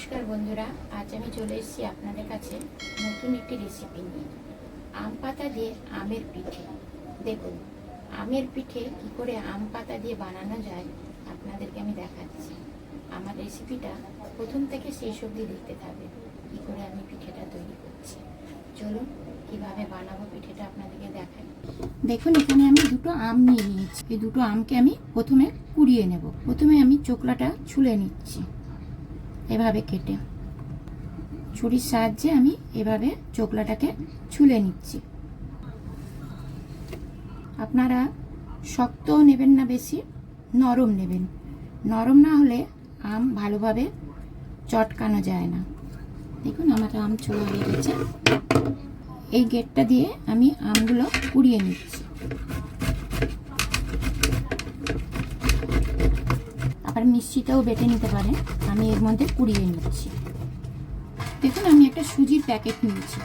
নমস্কার বন্ধুরা, আজ আমি চলে এসেছি আপনাদের কাছে নতুন একটি রেসিপি নিয়ে। আম পাতা দিয়ে আমের পিঠে। দেখুন, আমের পিঠে কি করে আম পাতা দিয়ে বানানো যায় আপনাদেরকে আমি দেখাচ্ছি। আমার রেসিপিটা প্রথম থেকে শেষ অবধি দেখতে থাকবে কি করে আমি পিঠেটা তৈরি করছি। চলুন, কীভাবে বানাবো পিঠেটা আপনাদেরকে দেখাই। দেখুন, এখানে আমি দুটো আম নিয়ে নিয়েছি। এই দুটো আমকে আমি প্রথমে কুড়িয়ে নেব। প্রথমে আমি চোকলাটা ছুলে নিচ্ছি। এভাবে কেটে। ছুরির সাহায্যে আমি এভাবে চোকলাটাকে ছুলে নিচ্ছি। আপনারা শক্তও নেবেন না বেশি, নরম নেবেন। নরম না হলে আম ভালোভাবে চটকানো যায় না। দেখুন, আমার আম ছোলা হয়ে গেছে। এই গেটটা দিয়ে আমি আমগুলো কুড়িয়ে নিচ্ছি। আবার মিষ্টিটাও বেটে নিতে পারেন। আমি এর মধ্যে কুড়িয়ে নিচ্ছি। দেখুন, আমি একটা সুজির প্যাকেট নিয়েছি।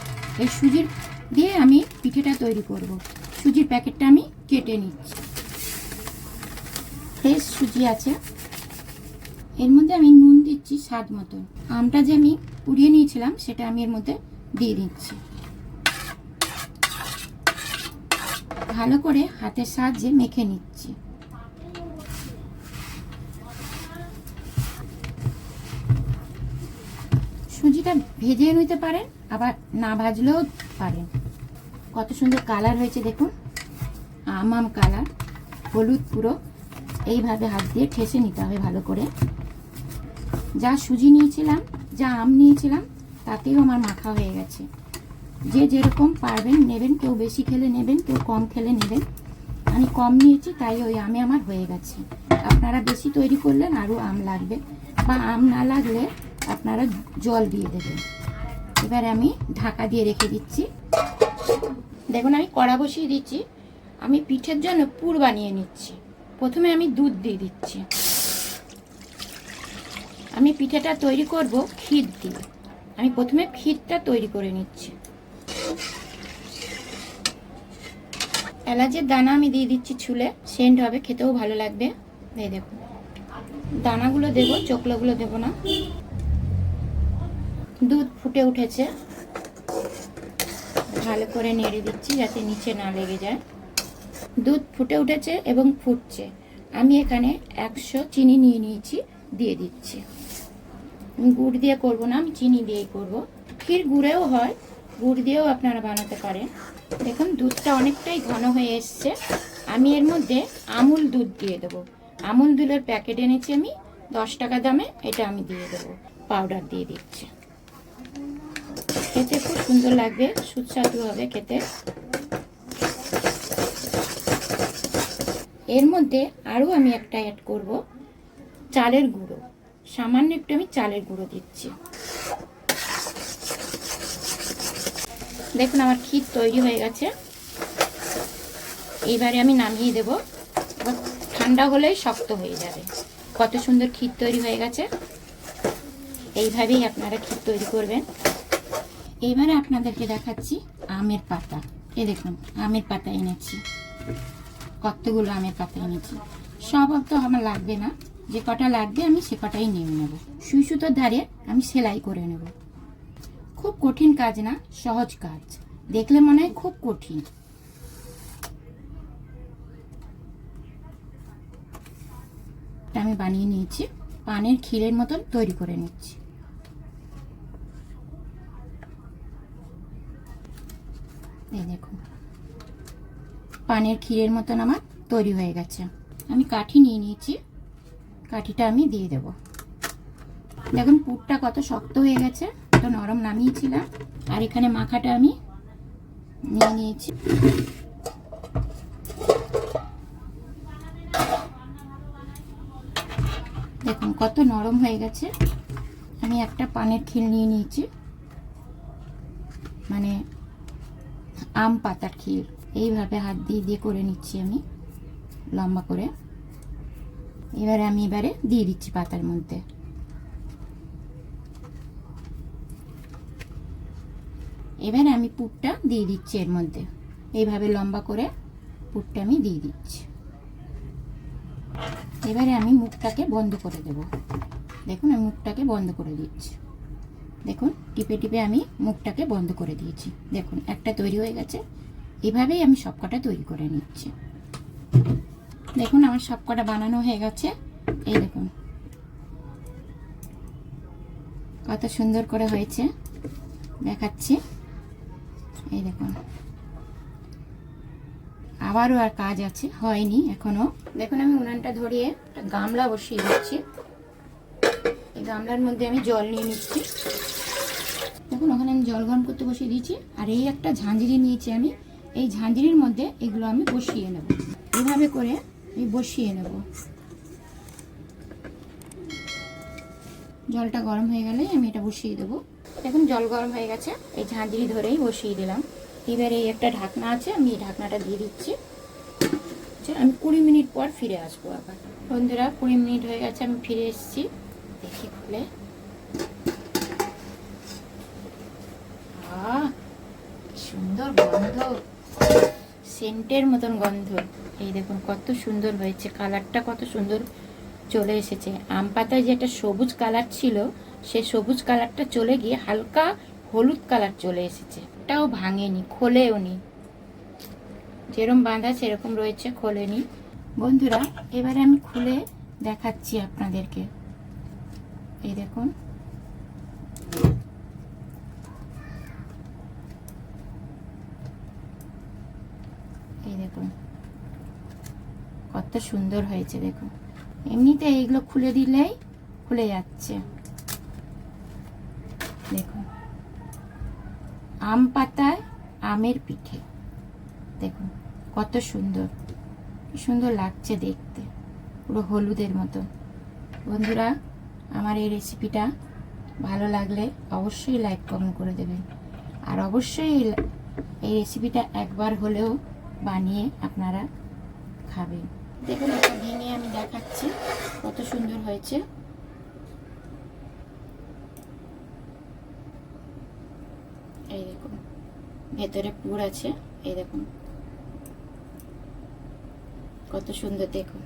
এই সুজির দিয়ে আমি পিঠেটা তৈরি করব। সুজির প্যাকেটটা আমি কেটে নিচ্ছি। ফ্রেশ সুজি আছে। এর মধ্যে আমি নুন দিচ্ছি স্বাদ মতন। আমটা যে আমি কুড়িয়ে নিয়েছিলাম, সেটা আমি এর মধ্যে দিয়ে দিচ্ছি। ভালো করে হাতের সাহায্যে মেখে নিচ্ছি। সুজিটা ভেজে নিতে পারেন, আবার না ভাজলেও পারেন। কত সুন্দর কালার হয়েছে দেখুন। আম আম কালার, হলুদ পুরো। এইভাবে হাত দিয়ে ঠেসে নিতে হবে ভালো করে। যা সুজি নিয়েছিলাম, যা আম নিয়েছিলাম, তাতেও আমার মাখা হয়ে গেছে। যে যেরকম পারবেন নেবেন, কেউ বেশি খেলে নেবেন, কেউ কম খেলে নেবেন। আমি কম নিয়েছি, তাই ওই আমে আমার হয়ে গেছে। আপনারা বেশি তৈরি করলেন আরও আম লাগবে, বা আম না লাগলে আপনারা জল দিয়ে দেবেন। এবারে আমি ঢাকা দিয়ে রেখে দিচ্ছি। দেখুন, আমি কড়া বসিয়ে দিচ্ছি। আমি পিঠের জন্য পুর বানিয়ে নিচ্ছি। প্রথমে আমি দুধ দিয়ে দিচ্ছি। আমি পিঠেটা তৈরি করব ক্ষীর দিয়ে। আমি প্রথমে ক্ষীরটা তৈরি করে নিচ্ছি। এলাচের দানা আমি দিয়ে দিচ্ছি ছুলে সেন্ট হবে, খেতেও ভালো লাগবে। এই দেখুন। দানাগুলো দেবো, চোকলাগুলো দেবো না। দুধ ফুটে উঠেছে। ভালো করে নেড়ে দিচ্ছি যাতে নিচে না লেগে যায়। দুধ ফুটে উঠেছে এবং ফুটছে। আমি এখানে একশো চিনি নিয়ে নিয়েছি, দিয়ে দিচ্ছি। গুড় দিয়ে করব না, আমি চিনি দিয়েই করব। ক্ষীর গুড়েও হয়, গুড় দিয়েও আপনারা বানাতে পারেন। দেখুন, দুধটা অনেকটাই ঘন হয়ে এসছে। আমি এর মধ্যে আমুল দুধ দিয়ে দেবো। আমুল দুধের প্যাকেট এনেছি আমি, দশ টাকা দামে, এটা আমি দিয়ে দেবো। পাউডার দিয়ে দিচ্ছি। খেতে খুব সুন্দর লাগবে, সুস্বাদু হবে খেতে। এর মধ্যে আরও আমি একটা অ্যাড করব, চালের গুঁড়ো। সামান্য একটু আমি চালের গুঁড়ো দিচ্ছি। দেখুন আমার ক্ষীর তৈরি হয়ে গেছে। এইবারে আমি নামিয়ে দেব। ঠান্ডা হলেই শক্ত হয়ে যাবে। কত সুন্দর ক্ষীর তৈরি হয়ে গেছে। এইভাবেই আপনারা ক্ষীর তৈরি করবেন। এইবারে আপনাদেরকে দেখাচ্ছি আমের পাতা। এ দেখুন, আমের পাতা এনেছি। কতগুলো আমের পাতা এনেছি। সব তো আমার লাগবে না। যে কটা লাগবে আমি সে কটাই নিয়ে নেব। সুই সুতোর ধারে আমি সেলাই করে নেব। খুব কঠিন কাজ না, সহজ কাজ। দেখলে মনে হয় খুব কঠিন। আমি বানিয়ে নিয়েছি। পানের ক্ষীরের মতন তৈরি করে নিচ্ছি। এই দেখুন পানের ক্ষীরের মতন আমার তৈরি হয়ে গেছে। আমি কাঠি নিয়ে নিয়েছি। কাঠিটা আমি দিয়ে দেব। দেখুন, পুরটা কত শক্ত হয়ে গেছে কত নরম নামিয়েছিলাম। আর এখানে মাখাটা আমি নিয়ে নিয়েছি। দেখুন, কত নরম হয়ে গেছে। আমি একটা পানের খিল নিয়ে নিয়েছি। মানে আম পাতার ক্ষীর। এইভাবে হাত দিয়ে দিয়ে করে নিচ্ছি আমি লম্বা করে। এবারে আমি এবারে দিয়ে দিচ্ছি পাতার মধ্যে। এবারে আমি পুরটা দিয়ে দিচ্ছি এর মধ্যে। এইভাবে লম্বা করে পুরটা আমি দিয়ে দিচ্ছি। এবারে আমি মুখটাকে বন্ধ করে দেব। দেখুন, আমি মুখটাকে বন্ধ করে দিচ্ছি। দেখুন, টিপে টিপে আমি মুখটাকে বন্ধ করে দিয়েছি। দেখুন, একটা তৈরি হয়ে গেছে। এভাবেই আমি সবকটা তৈরি করে নিচ্ছি। দেখুন, আমার সবকটা বানানো হয়ে গেছে। এই দেখুন। কত সুন্দর করে হয়েছে। দেখাচ্ছি। এই দেখুন। আবারও আর কাজ আছে, হয়নি, এখনও। দেখুন, আমি উনানটা ধরিয়ে একটা গামলা বসিয়ে দিচ্ছি। এই গামলার মধ্যে আমি জল নিয়ে নিচ্ছি। দেখুন ওখানে আমি জল গরম করতে বসিয়ে দিয়েছি আর এই একটা ঝাঁঝরি নিয়েছি আমি। এই ঝাঁঝরির মধ্যে এগুলো আমি বসিয়ে নেব। এভাবে করে আমি বসিয়ে নেব। জলটা গরম হয়ে গেলে আমি এটা বসিয়ে দেবো। দেখুন জল গরম হয়ে গেছে। এই ঝাঁঝরি ধরেই বসিয়ে দিলাম। এবার এই একটা ঢাকনা আছে আমি এই ঢাকনাটা দিয়ে দিচ্ছি। আচ্ছা, আমি কুড়ি মিনিট পর ফিরে আসব আবার। বন্ধুরা কুড়ি মিনিট হয়ে গেছে আমি ফিরে এসেছি। দেখি খুলে আহ, কি সুন্দর গন্ধ সেন্টের মতন গন্ধ। এই দেখুন, কত সুন্দর হয়েছে। কালারটা কত সুন্দর চলে এসেছে। আম পাতায় যে একটা সবুজ কালার ছিল, সে সবুজ কালারটা চলে গিয়ে হালকা হলুদ কালার চলে এসেছে। এটাও ভাঙেনি, খোলেও নি। যেরকম বাঁধা, সেরকম রয়েছে খোলেনি বন্ধুরা, এবারে আমি খুলে দেখাচ্ছি আপনাদেরকে। এই দেখুন এই দেখুন সুন্দর হয়েছে দেখুন। এমনিতে এইগুলো খুলে দিলেই খুলে যাচ্ছে। দেখুন। আম পাতায় আমের পিঠে। দেখুন, কত সুন্দর। সুন্দর লাগছে দেখতে। পুরো হলুদের মতো। বন্ধুরা, আমার এই রেসিপিটা ভালো লাগলে অবশ্যই লাইক, কমেন্ট করে দেবেন। আর অবশ্যই এই রেসিপিটা একবার হলেও বানিয়ে আপনারা খাবেন। দেখুন এটা ভেঙে আমি দেখাচ্ছি কত সুন্দর হয়েছে। এই দেখুন, ভেতরে পুর আছে, এই দেখুন। কত সুন্দর, দেখুন।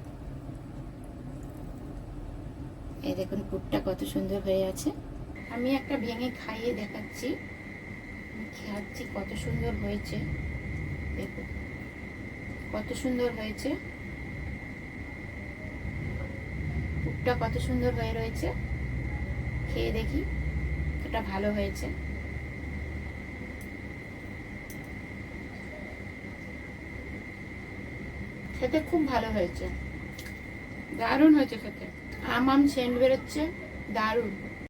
এই দেখুন, পুরটা কত সুন্দর হয়ে আছে। আমি একটা ভেঙে খাইয়ে দেখাচ্ছি। খাচ্ছি কত সুন্দর হয়েছে। দেখুন, কত সুন্দর হয়েছে। পুরটা কত সুন্দর হয়ে রয়েছে। খেয়ে দেখি এটা ভালো হয়েছে। খেতে খুব ভালো হয়েছে। দারুণ হয়েছে খেতে। আম সেন্ট বেরোচ্ছে দারুণ।